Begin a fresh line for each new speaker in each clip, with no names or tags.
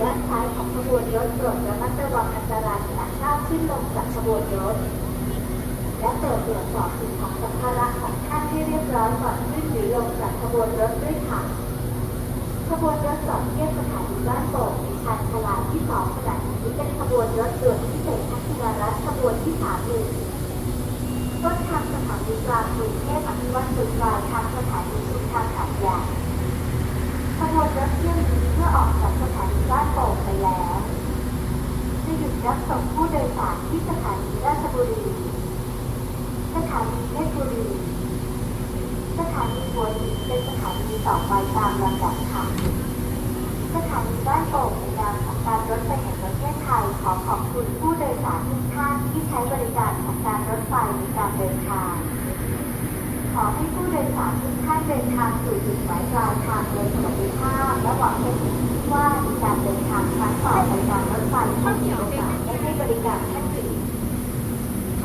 ด้านซ้ายของขบวนรถโปรดระมัดระวังอันตรายขณะข้ามขึ้นลงจากขบวนรถ และเปิดตรวจสอบสิ่งของสัมภาระของท่านให้เรียบร้อยก่อนขึ้นหรือลงจากขบวนรถด้วยค่ะ ขบวนรถสอดเทียบสถานีบ้านโป่ง รับส่งผู้โดยสารที่สถานีราชบุรี สถานีเพชรบุรี สถานีหัวหินเป็นสถานีต่อไปตามลำดับค่ะ สถานีบ้านโป่งในนามของการรถไฟแห่งประเทศไทยขอขอบคุณผู้โดยสารทุกท่านที่ใช้บริการของการรถไฟในการเดินทาง ขอให้ผู้โดยสารทุกท่านเดินทางสู่จุดหมายปลายทางโดย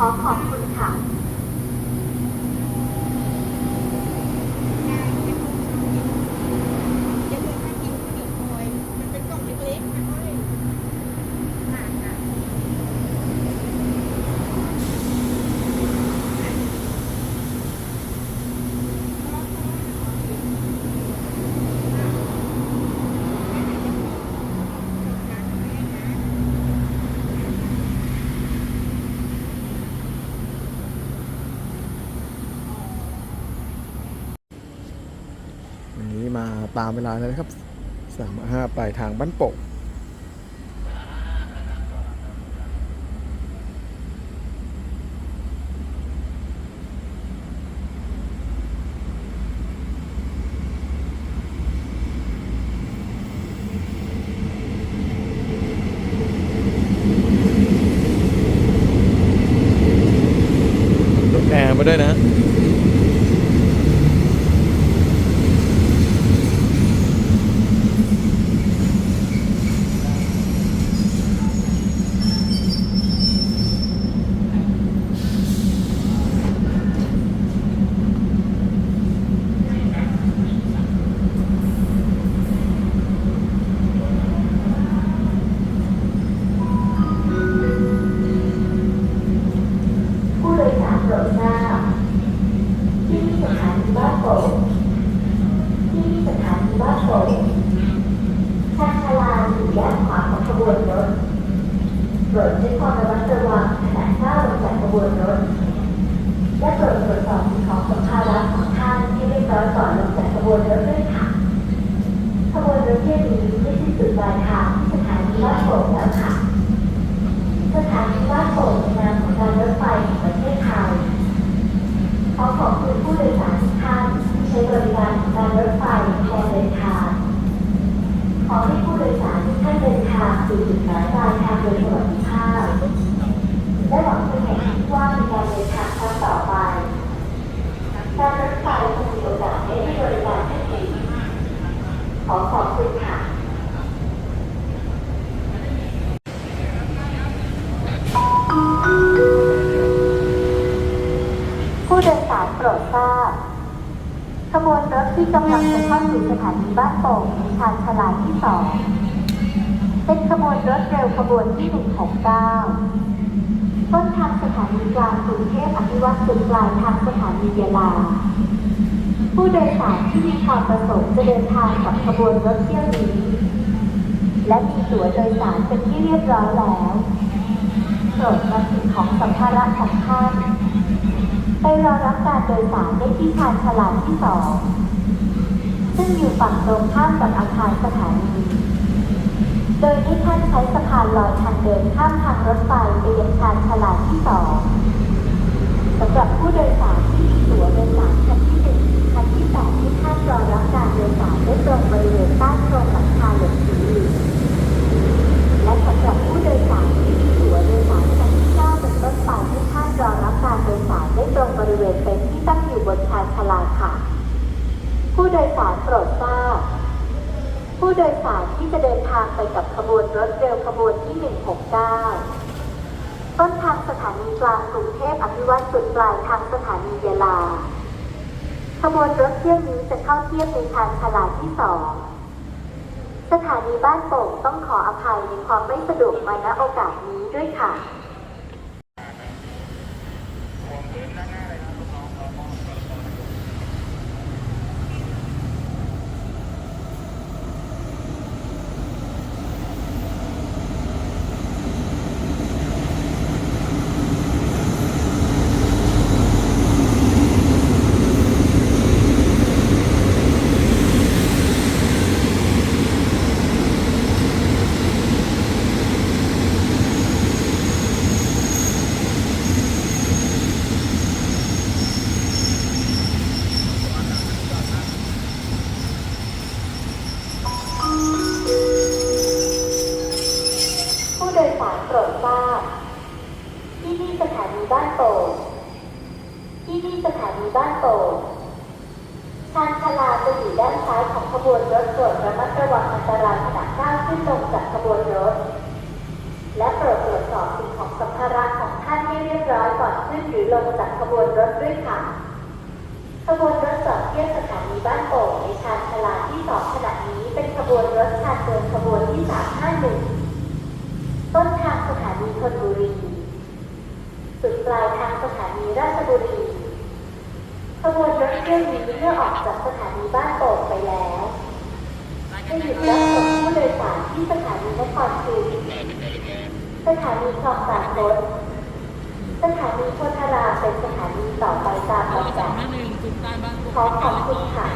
ขอขอบคุณค่ะ
อย่าลืมมากินข้าวเหนียวคอยมันเป็นกล่องเล็กๆนะอ้อยค่ะค่ะ
วันนี้ มาตามเวลาแล้วนะครับสามห้าปลายทางบ้านโป่งลดแอร์มาด้วยนะ
ผู้โดยสารโปรดทราบที่นี่สถานีบ้านโป่งที่นี่สถานีบ้านโป่งทางชาลาอยู่ด้านขวาของข บวนรถโปรดใช้ความระมัดระวังขณะก้าวลงจากขบวนรถ และโปรดตรวจสอบสิ่งของสัมภาระของท่านให้เรียบร้อยก่อนลงจากขบวนรถด้วยค่ะ ขบวนรถเที่ยวนี้ได้สิ้นสุดปลายทางที่สถานีบ้านโป่งแล้วค่ะ สถานีบ้านโป่งในนามของการรถไฟแห่งประเทศไทย ขอขอบคุณผู้โดยสารทุกท่านที่ใช้บริการของการรถไฟในการเดินทาง ขอให้ผู้โดยสารทุกท่านเดินทางสู่จุดหมายปลายทางโดยสวัสดิภาพ และหวังเป็นอย่างยิ่งว่าในการเดินทางครั้งต่อไป การรถไฟจะมีโอกาสได้ให้บริการท่านอีกขอขอบคุณค่ะ ผู้โดยสารโปรดทราบ ขบวนรถที่กำลังจะเข้าสู่สถานีบ้านโป่งในชานชาลาที่สองเป็นขบวนรถเร็วขบวนที่ 169 ต้นทางสถานีกลางกรุงเทพอภิวัตรสุดปลายทางสถานียะลา ผู้โดยสารที่มีความประสงค์จะเดินทางกับขบวนรถเที่ยวนี้ และมีตั๋วโดยสารเป็นที่เรียบร้อยแล้วโปรดนำสิ่งของสัมภาระของท่าน ไปรอรับการโดยสารได้ที่ชานชาลาที่สองซึ่งอยู่ฝั่งตรงข้ามกับอาคารสถานี โดยให้ท่านใช้สะพานลอยทางเดินข้ามทางรถไฟไปยังชานชาลาที่สองสำหรับผู้โดยสารที่ ผู้โดยสารโปรดทราบ ผู้โดยสารที่จะเดินทางไปกับขบวนรถเร็วขบวนที่ 169 ต้นทางสถานีกลางกรุงเทพอภิวัตสุดปลายทางสถานียะลา ขบวนรถเที่ยวนี้จะเข้าเทียบในชานชาลาที่สองสถานีบ้านโป่งต้องขออภัยในความไม่สะดวกมาณโอกาสนี้ด้วยค่ะ โปรดทราบ ที่นี่สถานีบ้านโป่งที่นี่สถานีบ้านโป่งชานชลาจะอยู่ด้านซ้ายของขบวนรถโปรดระมัดระวังอันตรายขณะก้าวขึ้นลงจากขบวนรถ และโปรดตรวจสอบสิ่งของสัมภาระของท่านให้เรียบร้อยก่อนขึ้นหรือลงจากขบวนรถด้วยค่ะขบวนรถจอดเทียบสถานีบ้านโป่งในชานชลาที่สองขณะนี้เป็นขบวนรถชานเดินขบวนที่351ต้นทาง นีธนบุรี สุดปลายทางสถานีราชบุรีขบวนรถเที่ยวนี้เมื่อออกจากสถานีบ้านโป่งไปแล้วจะหยุดรับส่งผู้โดยสารที่สถานีนครศรีสถานีคลองสานทศสถานีโพธารามเป็นสถานีต่อไปตาม
รอ
ลำ
สอ
ดั
ง
บ
ห้าหนึ่งจุดใต้บ้าน
ขอขอบคุณค่ะ